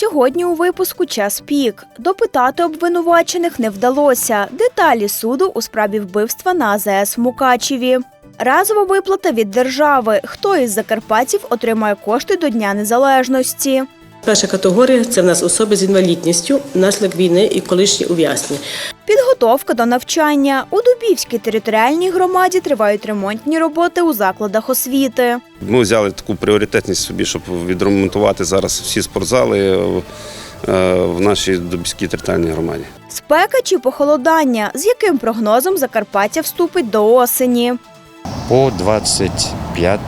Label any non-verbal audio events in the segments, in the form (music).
Сьогодні у випуску час пік. Допитати обвинувачених не вдалося. Деталі суду у справі вбивства на АЗС Мукачеві. Разова виплата від держави. Хто із закарпатців отримає кошти до Дня Незалежності? Перша категорія це в нас особи з інвалідністю, наслідок війни і колишні ув'язнені. Підготовка до навчання. У Дубівській територіальній громаді тривають ремонтні роботи у закладах освіти. Ми взяли таку пріоритетність собі, щоб відремонтувати зараз всі спортзали е, в нашій Дубській територіальній громаді. Спека чи похолодання? З яким прогнозом Закарпаття вступить до осені? По 25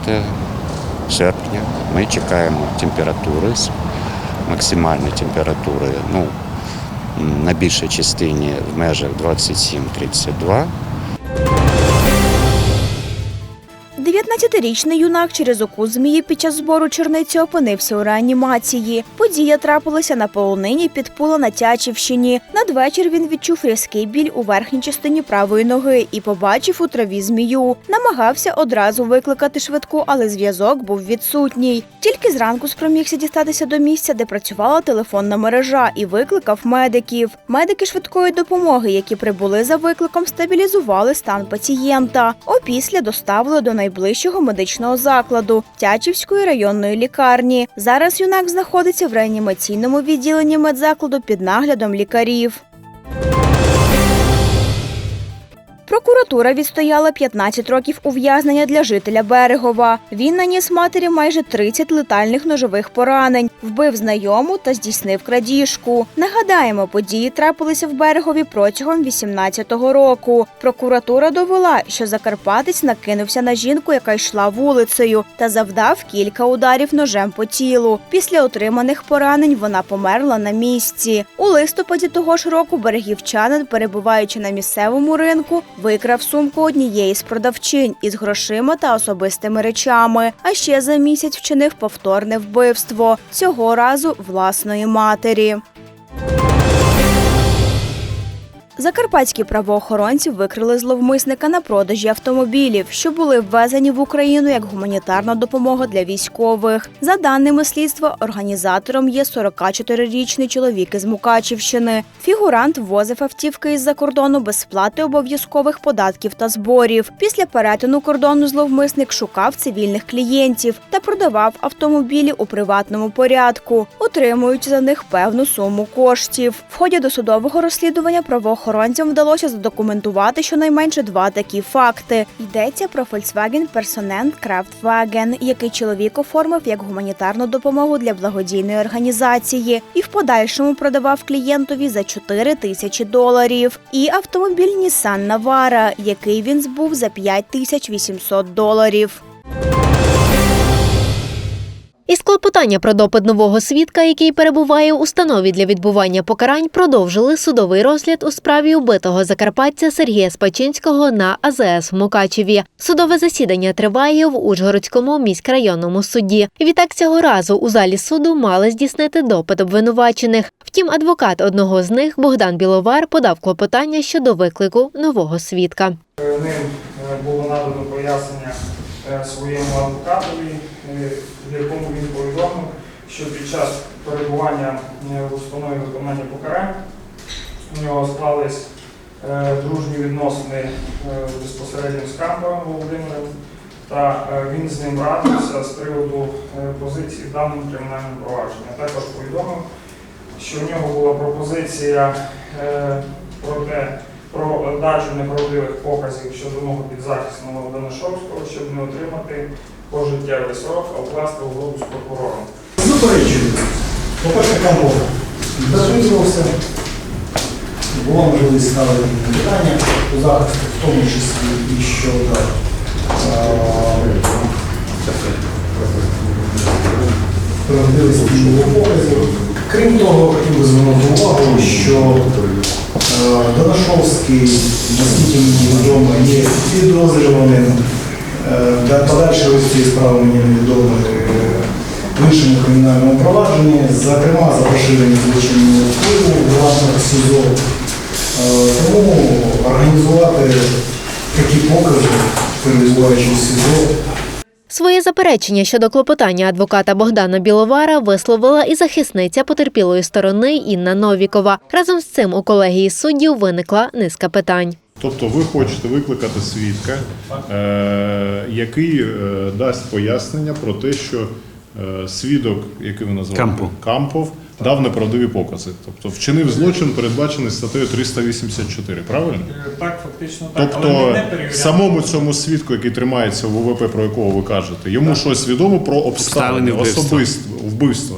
серпня ми чекаємо температури, максимальної температури ну, на більшій частині в межах 27-32. 19-річний юнак через укус змії під час збору черниці опинився у реанімації. Подія трапилася на полонині під Пула на Тячівщині. Надвечір він відчув різкий біль у верхній частині правої ноги і побачив у траві змію. Намагався одразу викликати швидку, але зв'язок був відсутній. Тільки зранку спромігся дістатися до місця, де працювала телефонна мережа, і викликав медиків. Медики швидкої допомоги, які прибули за викликом, стабілізували стан пацієнта. Опісля доставили до найближчого медичного закладу Тячівської районної лікарні. Зараз юнак знаходиться в реанімаційному відділенні медзакладу під наглядом лікарів. Прокуратура відстояла 15 років ув'язнення для жителя Берегова. Він наніс матері майже 30 летальних ножових поранень, вбив знайому та здійснив крадіжку. Нагадаємо, події трапилися в Берегові протягом 18-го року. Прокуратура довела, що Закарпатець накинувся на жінку, яка йшла вулицею, та завдав кілька ударів ножем по тілу. Після отриманих поранень вона померла на місці. У листопаді того ж року берегівчанин, перебуваючи на місцевому ринку, викрав сумку однієї з продавчинь із грошима та особистими речами. А ще за місяць вчинив повторне вбивство цього разу власної матері. Закарпатські правоохоронці викрили зловмисника на продажі автомобілів, що були ввезені в Україну як гуманітарна допомога для військових. За даними слідства, організатором є 44-річний чоловік із Мукачівщини. Фігурант ввозив автівки із-за кордону без сплати обов'язкових податків та зборів. Після перетину кордону зловмисник шукав цивільних клієнтів та продавав автомобілі у приватному порядку, отримуючи за них певну суму коштів. В ході досудового розслідування правоохоронцям вдалося задокументувати щонайменше два такі факти. Йдеться про Volkswagen Personent Kraftwagen, який чоловік оформив як гуманітарну допомогу для благодійної організації і в подальшому продавав клієнтові за 4 тисячі доларів. І автомобіль Nissan Navara, який він збув за 5 тисяч 800 доларів. Із клопотання про допит нового свідка, який перебуває у установі для відбування покарань, продовжили судовий розгляд у справі убитого закарпатця Сергія Спачинського на АЗС в Мукачеві. Судове засідання триває в Ужгородському міськрайонному суді. Відтак цього разу у залі суду мали здійснити допит обвинувачених. Втім, адвокат одного з них Богдан Біловар подав клопотання щодо виклику нового свідка. Ним е, було надано пояснення е, своєму адвокатові, е, в якому він повідомив, що під час перебування е, в установі виконання покарань у нього склались е, дружні відносини е, безпосередньо з Камповим Володимиром, та він з ним радився з приводу позиції в даному кримінальному провадженні. Також повідомив, що в нього була пропозиція про те, про дачу неправдивих показів щодо мого підзахисного Данишовського, щоб не отримати пожиттєвий срок, а вкласти угоду з прокурором. Заперечую. По-перше, Камбов досліджувався, була можливість ставити питання по захисту, в тому числі і щодо правдивості показів. Крім того, хотів би звернути увагу, що Данашовський, наскільки мені відомо, є підозрюваним е, для подальшої цієї справи мені невідомо е, в іншому кримінальному провадженні, зокрема за поширення злочинного впливу в рамках СІЗО. Е, Тому організувати такі покази, перебуваючи в СІЗО, Своє заперечення щодо клопотання адвоката Богдана Біловара висловила і захисниця потерпілої сторони Інна Новікова. Разом з цим у колегії суддів виникла низка питань. Тобто ви хочете викликати свідка, е, який е, дасть пояснення про те, що е, свідок, який ви назвали Кампов. Кампов, дав неправдиві покази. Тобто вчинив злочин, передбачений статтею 384, правильно? Е, Так, фактично так, але ми Тобто не перевіряємо. самому цьому свідку, який тримається в ОВП, про якого ви кажете, йому щось відомо про обставини, Обставини особисто вбивства.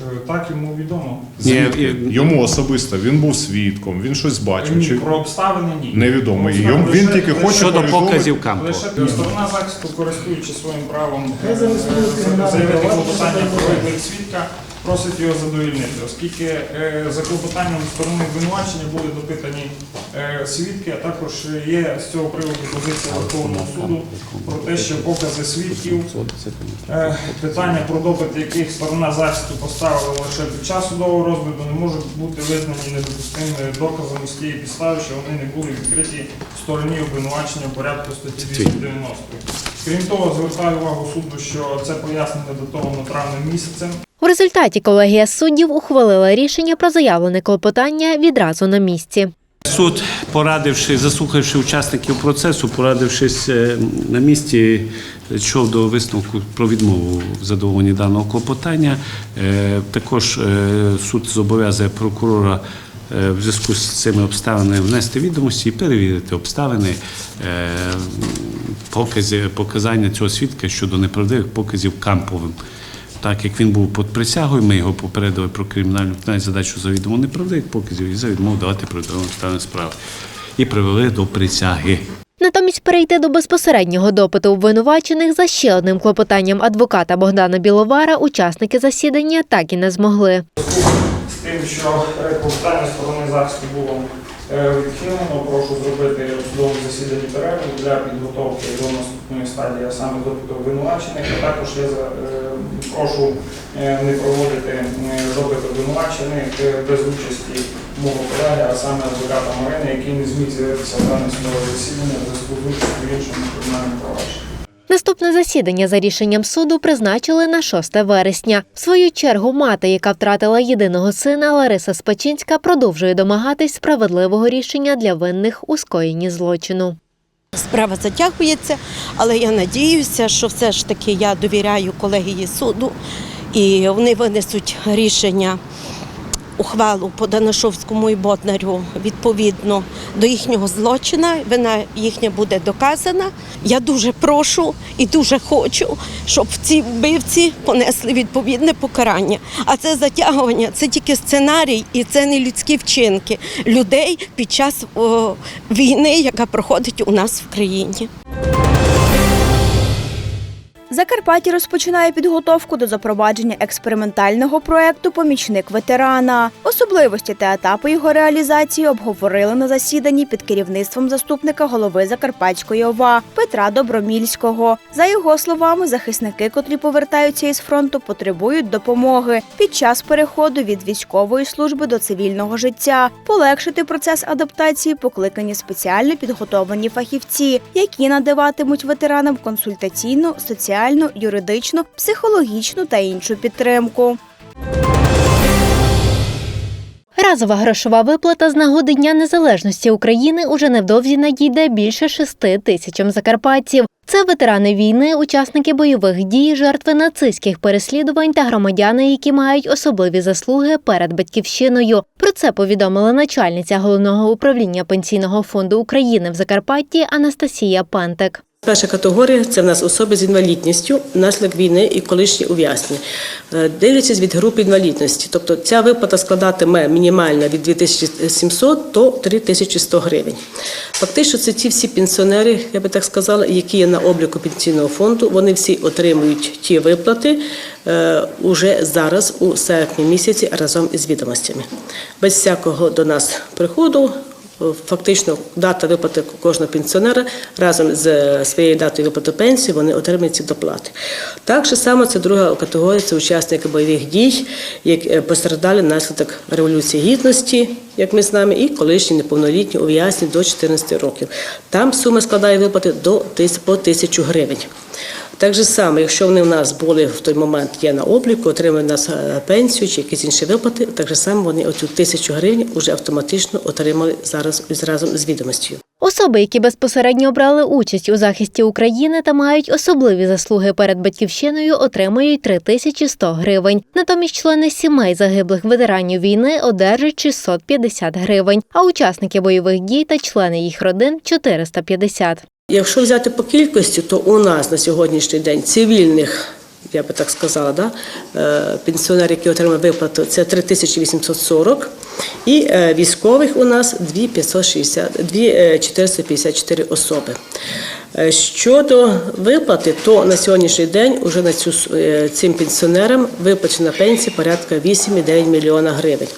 Е, Так, йому відомо. Ні, Звідки? і- Йому особисто він був свідком, він щось бачив. Ні, Чи про обставини ні. невідомо. Про обставини йому- він лише- тільки лише- хоче Щодо повідомити- показів. Лише сторона захисту, користуючись своїм правом е, заявити клопотання про виклик свідка, просить його задовільнити, оскільки е, за клопотанням сторони обвинувачення були допитані е, свідки, а також є з цього приводу позиція Верховного суду про те, що покази свідків, е, питання про допит, яких сторона захисту поставила лише під час судового розгляду, не можуть бути визнані недопустимими доказами з тієї підстави, що вони не були відкриті в стороні обвинувачення в порядку статті 290. Крім того, звертаю увагу суду, що це пояснення датовано травним місяцем. У результаті колегія суддів ухвалила рішення про заявлене клопотання відразу на місці. Суд, порадивши, заслухавши учасників процесу, порадившись е, на місці, йшов до висновку про відмову в задоволенні даного клопотання. Е, Також е, суд зобов'язує прокурора в зв'язку з цими обставинами внести відомості і перевірити обставини покази, показання цього свідка щодо неправдивих показів Камповим. Так як він був під присягою, ми його попередили про кримінальну задачу завідомо неправдивих показів і за відмову давати обставини справи. І привели до присяги. Натомість перейти до безпосереднього допиту обвинувачених за ще одним клопотанням адвоката Богдана Біловара учасники засідання так і не змогли. З тим, що е, клопотання сторони захисту було відхилено, прошу зробити судовому засіданні перерву для підготовки до наступної стадії, а саме допиту обвинувачених. А також я е, прошу е, не проводити е, допит обвинувачених е, без участі мого колеги, а саме адвоката Марини, який не зміг з'явитися в дане судове засідання в зв'язку з участю в іншому кримінальному провадженні. Наступне засідання за рішенням суду призначили на 6 вересня. В свою чергу мати, яка втратила єдиного сина, Лариса Спачинська, продовжує домагатись справедливого рішення для винних у скоєнні злочину. Справа затягується, але я надіюся, що все ж таки я довіряю колегії суду і вони винесуть рішення. Ухвалу по Данашовському і Ботнарю відповідно до їхнього злочина. Вина їхня буде доказана. Я дуже прошу і дуже хочу, щоб ці вбивці понесли відповідне покарання. А це затягування, це тільки сценарій, і це не людські вчинки людей під час о, війни, яка проходить у нас в країні. Закарпаття розпочинає підготовку до запровадження експериментального проекту Помічник ветерана. Особливості та етапи його реалізації обговорили на засіданні під керівництвом заступника голови Закарпатської ОВА Петра Добромільського. За його словами, захисники, котрі повертаються із фронту, потребують допомоги під час переходу від військової служби до цивільного життя. Полегшити процес адаптації покликані спеціально підготовлені фахівці, які надаватимуть ветеранам консультаційну, соціальну, юридичну, психологічну та іншу підтримку. Разова грошова виплата з нагоди Дня Незалежності України уже невдовзі надійде більше шести тисячам закарпатців. Це ветерани війни, учасники бойових дій, жертви нацистських переслідувань та громадяни, які мають особливі заслуги перед батьківщиною. Про це повідомила начальниця головного управління пенсійного фонду України в Закарпатті Анастасія Пантек. Перша категорія це в нас особи з інвалідністю внаслідок війни і колишні ув'язнені. Е, Дивлячись від групи інвалідності, тобто ця виплата складатиме мінімальна від 2700 до 3100 гривень. Фактично, це ті всі пенсіонери, я би так сказала, які є на обліку пенсійного фонду. Вони всі отримують ті виплати е, уже зараз у серпні місяці разом із відомостями. Без всякого до нас приходу. Фактично, дата виплати кожного пенсіонера разом з е, своєю датою виплати пенсії вони отримують ці доплати. Так же само це друга категорія, це учасники бойових дій, які е, постраждали внаслідок революції гідності, як ми знаємо, і колишні неповнолітні ув'язнені до 14 років. Там сума складає виплати до по тисячу гривень. Так же само, якщо вони в нас були в той момент є на обліку, отримують нас е, пенсію чи якісь інші виплати, так же само вони оцю тисячу гривень вже автоматично отримали зараз разом з відомостю. Особи, які безпосередньо брали участь у захисті України та мають особливі заслуги перед батьківщиною, отримують 3100 гривень. Натомість члени сімей загиблих ветеранів війни одержать 650 гривень, а учасники бойових дій та члени їх родин 450. Якщо взяти по кількості, то у нас на сьогоднішній день цивільних, я би так сказала, да, е, пенсіонерів, які отримали виплату, це 3840, і е, військових у нас 2560, 2454 особи. Е, Щодо виплати, то на сьогоднішній день уже на цю, цим пенсіонерам виплачена пенсія порядка 8,9 мільйона гривень.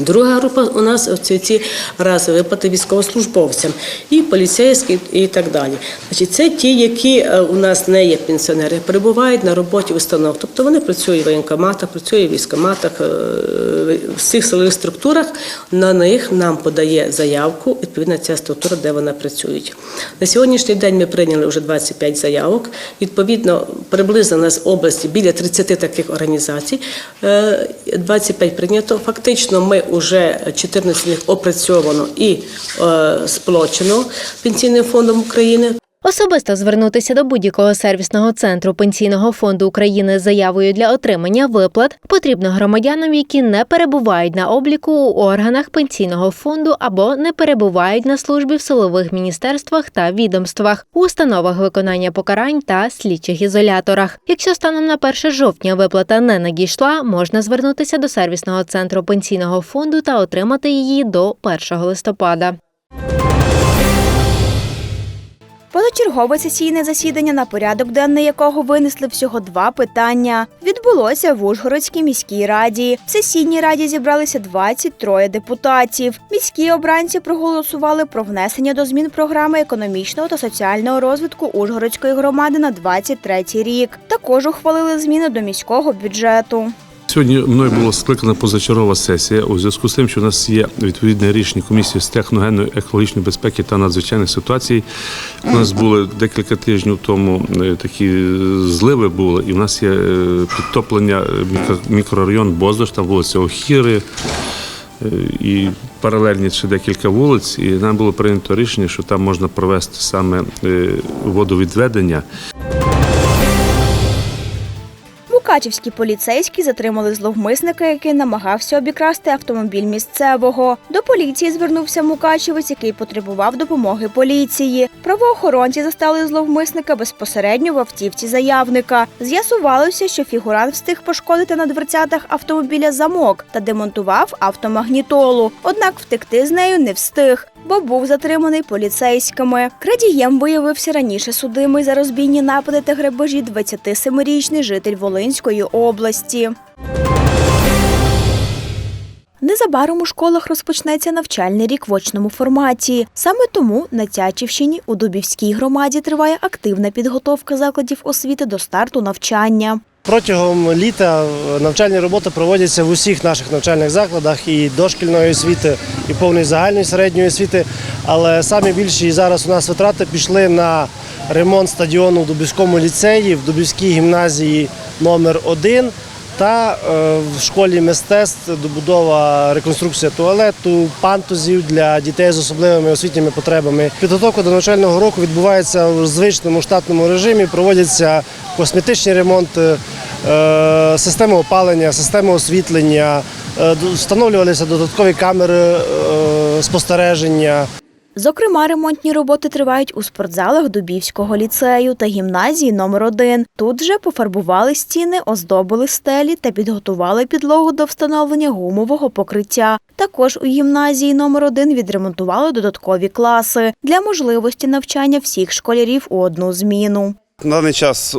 Друга група у нас це ці разові виплати військовослужбовцям і поліцейські, і так далі. Значить, це ті, які е, у нас не є пенсіонери, перебувають на роботі установ. Тобто вони працюють в воєнкоматах, працюють в військоматах, е, в всіх силових структурах. На них нам подає заявку відповідна ця структура, де вони працюють. На сьогоднішній день ми прийняли вже 25 заявок. Відповідно, приблизно у нас в області біля 30 таких організацій. Е, 25 прийнято. Фактично, ми вже 14 з опрацьовано і е, сплочено Пенсійним фондом України. Особисто звернутися до будь-якого сервісного центру Пенсійного фонду України з заявою для отримання виплат потрібно громадянам, які не перебувають на обліку у органах пенсійного фонду або не перебувають на службі в силових міністерствах та відомствах, установах виконання покарань та слідчих ізоляторах. Якщо станом на 1 жовтня виплата не надійшла, можна звернутися до сервісного центру пенсійного фонду та отримати її до 1 листопада. Позачергове сесійне засідання, на порядок денний якого винесли всього два питання, відбулося в Ужгородській міській раді. В сесійній раді зібралися 23 депутатів. Міські обранці проголосували про внесення до змін програми економічного та соціального розвитку Ужгородської громади на 23 рік. Також ухвалили зміни до міського бюджету. Сьогодні мною була скликана позачергова сесія у зв'язку з тим, що у нас є відповідне рішення комісії з техногенної екологічної безпеки та надзвичайних ситуацій. У нас були декілька тижнів тому е, такі зливи були, і в нас є е, підтоплення е, мікрорайон Боздош, там вулиця Охіри. І паралельні ще декілька вулиць, і нам було прийнято рішення, що там можна провести саме водовідведення. Мукачівські поліцейські затримали зловмисника, який намагався обікрасти автомобіль місцевого. До поліції звернувся мукачівець, який потребував допомоги поліції. Правоохоронці застали зловмисника безпосередньо в автівці заявника. З'ясувалося, що фігурант встиг пошкодити на дверцятах автомобіля замок та демонтував автомагнітолу. Однак втекти з нею не встиг, бо був затриманий поліцейськими. Крадієм виявився раніше судимий за розбійні напади та грабежі 27-річний житель Волинської області. Незабаром у школах розпочнеться навчальний рік в очному форматі. Саме тому на Тячівщині у Дубівській громаді триває активна підготовка закладів освіти до старту навчання. Протягом літа навчальні роботи проводяться в усіх наших навчальних закладах і дошкільної освіти, і повної загальної середньої освіти. Але самі більші зараз у нас витрати пішли на ремонт стадіону в Дубівському ліцеї, в Дубівській гімназії номер 1 та е, в школі мистецтв добудова реконструкція туалету, пантузів для дітей з особливими освітніми потребами. Підготовка до навчального року відбувається в звичному штатному режимі. Проводяться косметичні ремонти, системи опалення, системи освітлення, е, встановлювалися додаткові камери е, спостереження. Зокрема, ремонтні роботи тривають у спортзалах Дубівського ліцею та гімназії номер 1 Тут же пофарбували стіни, оздобили стелі та підготували підлогу до встановлення гумового покриття. Також у гімназії номер 1 відремонтували додаткові класи для можливості навчання всіх школярів у одну зміну. На даний час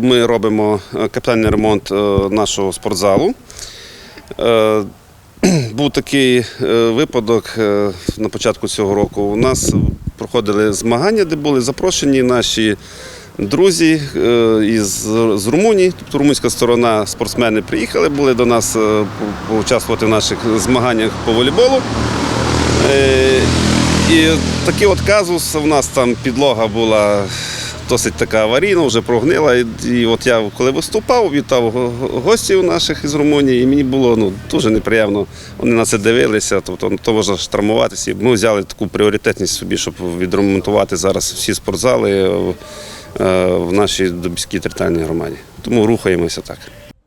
ми робимо е, капітальний ремонт е, нашого спортзалу. Е, (clears throat) Був такий випадок на початку цього року. У нас проходили змагання, де були запрошені наші друзі з Румунії, тобто румунська сторона, спортсмени приїхали, були до нас поучаствувати в наших змаганнях по волейболу. І такий от казус, у нас там підлога була досить така аварійна, вже прогнила. І, і от я коли виступав, вітав го- го- гостів наших із Румунії, і мені було ну, дуже неприємно. Вони на це дивилися, тобто ну, то можна. І Ми взяли таку пріоритетність собі, щоб відремонтувати зараз всі спортзали е, в нашій Дубській територіальній громаді. Тому рухаємося так.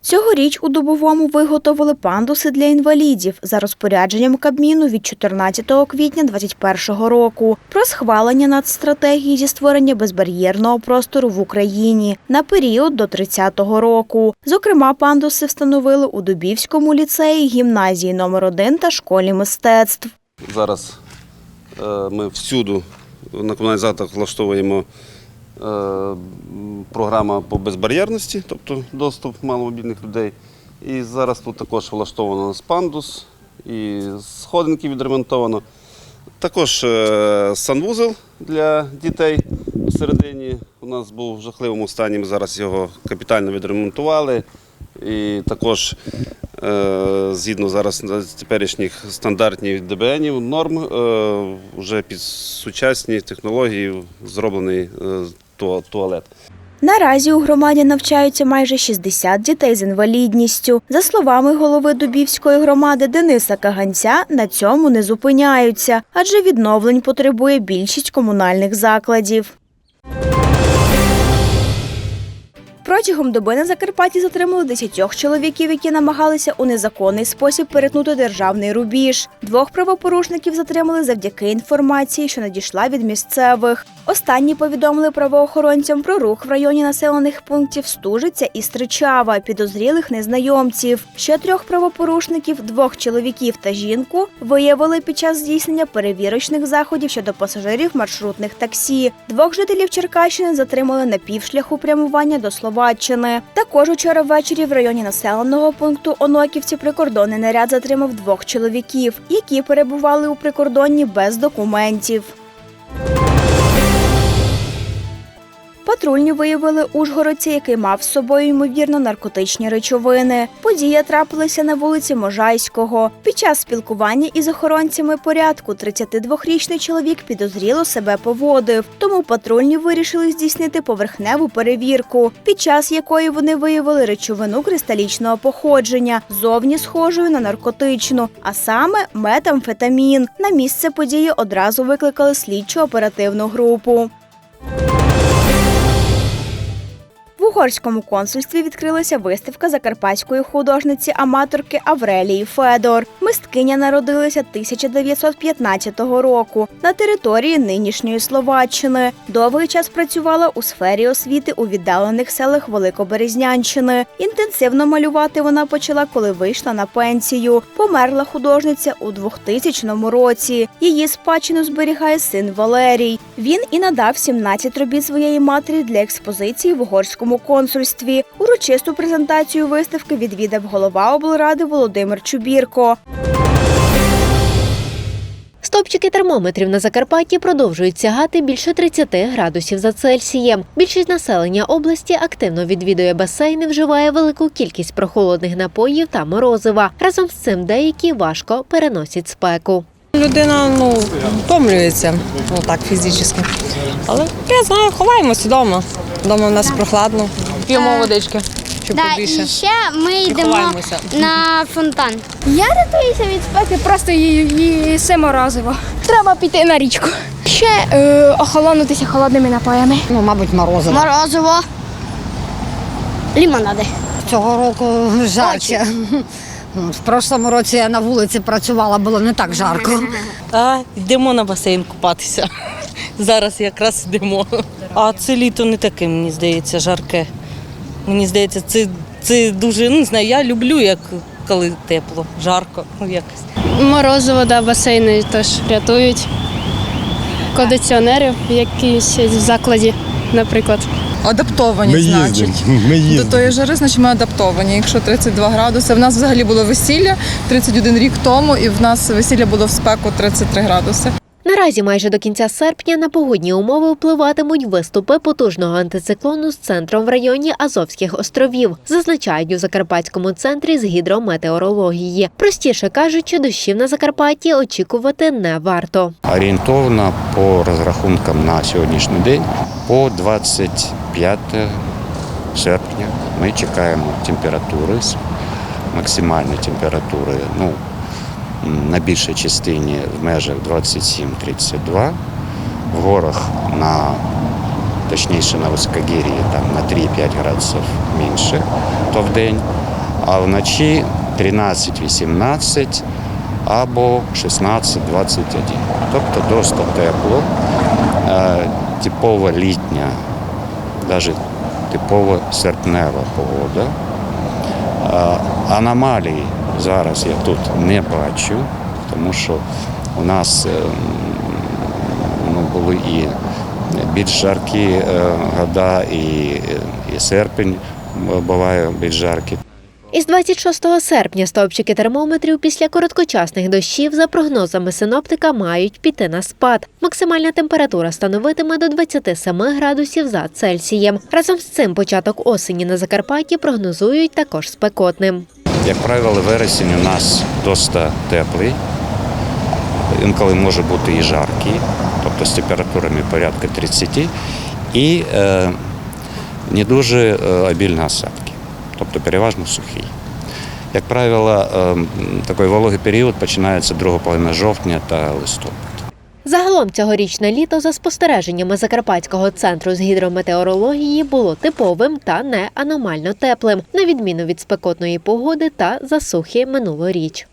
Цьогоріч у Дубовому виготовили пандуси для інвалідів за розпорядженням Кабміну від 14 квітня 2021 року про схвалення нацстратегії зі створення безбар'єрного простору в Україні на період до 30-го року. Зокрема, пандуси встановили у Дубівському ліцеї, гімназії номер 1 та школі мистецтв. Зараз е, ми всюду на комунальних закладах влаштовуємо програма по безбар'єрності, тобто доступ маломобільних людей. І зараз тут також влаштовано у нас пандус і сходинки відремонтовано. Також е, санвузел для дітей всередині у нас був в жахливому стані. Ми зараз його капітально відремонтували. І також е, згідно зараз теперішніх стандартів ДБНів норм, е, вже під сучасні технології зроблений е, туалет. Наразі у громаді навчаються майже 60 дітей з інвалідністю. За словами голови Дубівської громади Дениса Каганця, на цьому не зупиняються, адже відновлень потребує більшість комунальних закладів. Протягом доби на Закарпатті затримали 10 чоловіків, які намагалися у незаконний спосіб перетнути державний рубіж. Двох правопорушників затримали завдяки інформації, що надійшла від місцевих. Останні повідомили правоохоронцям про рух в районі населених пунктів Стужиця і Стричава, підозрілих незнайомців. Ще трьох правопорушників, двох чоловіків та жінку, виявили під час здійснення перевірочних заходів щодо пасажирів маршрутних таксі. Двох жителів Черкащини затримали на півшляху прямування до Словаччини. Також учора ввечері в районі населеного пункту Оноківці прикордонний наряд затримав двох чоловіків, які перебували у прикордонні без документів. Патрульні виявили ужгородця, який мав з собою ймовірно наркотичні речовини. Подія трапилася на вулиці Можайського. Під час спілкування із охоронцями порядку 32-річний чоловік підозріло себе поводив. Тому патрульні вирішили здійснити поверхневу перевірку, під час якої вони виявили речовину кристалічного походження, зовні схожою на наркотичну, а саме метамфетамін. На місце події одразу викликали слідчу оперативну групу. В угорському консульстві відкрилася виставка закарпатської художниці-аматорки Аврелії Федор. Мисткиня народилася 1915 року на території нинішньої Словаччини. Довгий час працювала у сфері освіти у віддалених селах Великоберезнянщини. Інтенсивно малювати вона почала, коли вийшла на пенсію. Померла художниця у 2000 році. Її спадщину зберігає син Валерій. Він і надав 17 робіт своєї матері для експозиції в угорському консульстві. Урочисту презентацію виставки відвідав голова облради Володимир Чубірко. Стопчики термометрів на Закарпатті продовжують сягати більше 30 градусів за Цельсієм. Більшість населення області активно відвідує басейни, вживає велику кількість прохолодних напоїв та морозива. Разом з цим деякі важко переносять спеку. Людина ну втомлюється ну так фізично. Але я знаю, ховаємося вдома. Вдома в нас прохладно. П'ємо водички, щоб Да, побільше. і ще ми йдемо ховаємося. на фонтан. Я рятуюся від спеки, просто їси морозиво. Треба піти на річку. Ще е, охолонутися холодними напоями. Ну, мабуть, морозиво. Морозиво, лімонади. Цього року жарче. В прошлому році я на вулиці працювала, було не так жарко. А йдемо на басейн купатися. Зараз якраз йдемо. А це літо не таке, мені здається, жарке. Мені здається, це, це дуже, ну не знаю, я люблю, як коли тепло, жарко. Ну якось. Морозиво, да, басейни теж рятують. Кондиціонерів якісь в закладі, наприклад. Адаптовані, Ми значить. Їздим, (laughs) ми До тої жари, значить, ми адаптовані. Якщо 32 градуси, в нас взагалі було весілля 31 рік тому, і в нас весілля було в спеку 33 градуси. Наразі майже до кінця серпня на погодні умови впливатимуть виступи потужного антициклону з центром в районі Азовських островів, зазначають у Закарпатському центрі з гідрометеорології. Простіше кажучи, дощів на Закарпатті очікувати не варто. Орієнтовно по розрахункам на сьогоднішній день по 25 серпня ми чекаємо температури, максимальної температури ну, на більшій частині в межах 27-32, в горах на точніше на високогір'ї там на 3-5 градусів менше, то в день, а вночі 13-18 або 16-21. Тобто досить тепло, е, типова літня, навіть типова серпнева погода. Е, Аномалій зараз я тут не бачу, тому що у нас е, ну, були і більш жаркі е, года, і, і серпень буває більш жаркий. Із 26 серпня стовпчики термометрів після короткочасних дощів, за прогнозами синоптика, мають піти на спад. Максимальна температура становитиме до 27 градусів за Цельсієм. Разом з цим початок осені на Закарпатті прогнозують також спекотним. Як правило, вересень у нас досить теплий, інколи може бути і жаркий, тобто з температурами порядка 30, і е, не дуже е, обільні осадки, тобто переважно сухі. Як правило, е, такий вологий період починається друга половина жовтня та листопада. Загалом цьогорічне літо за спостереженнями Закарпатського центру з гідрометеорології було типовим та не аномально теплим, на відміну від спекотної погоди та засухи минулоріч.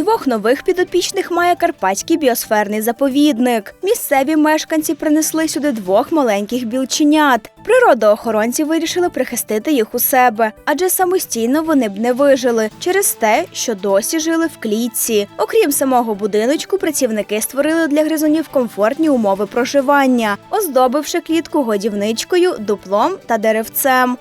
Двох нових підопічних має Карпатський біосферний заповідник. Місцеві мешканці принесли сюди двох маленьких білченят. Природоохоронці вирішили прихистити їх у себе, адже самостійно вони б не вижили через те, що досі жили в клітці. Окрім самого будиночку, працівники створили для гризунів комфортні умови проживання, оздобивши клітку годівничкою, дуплом та деревцем.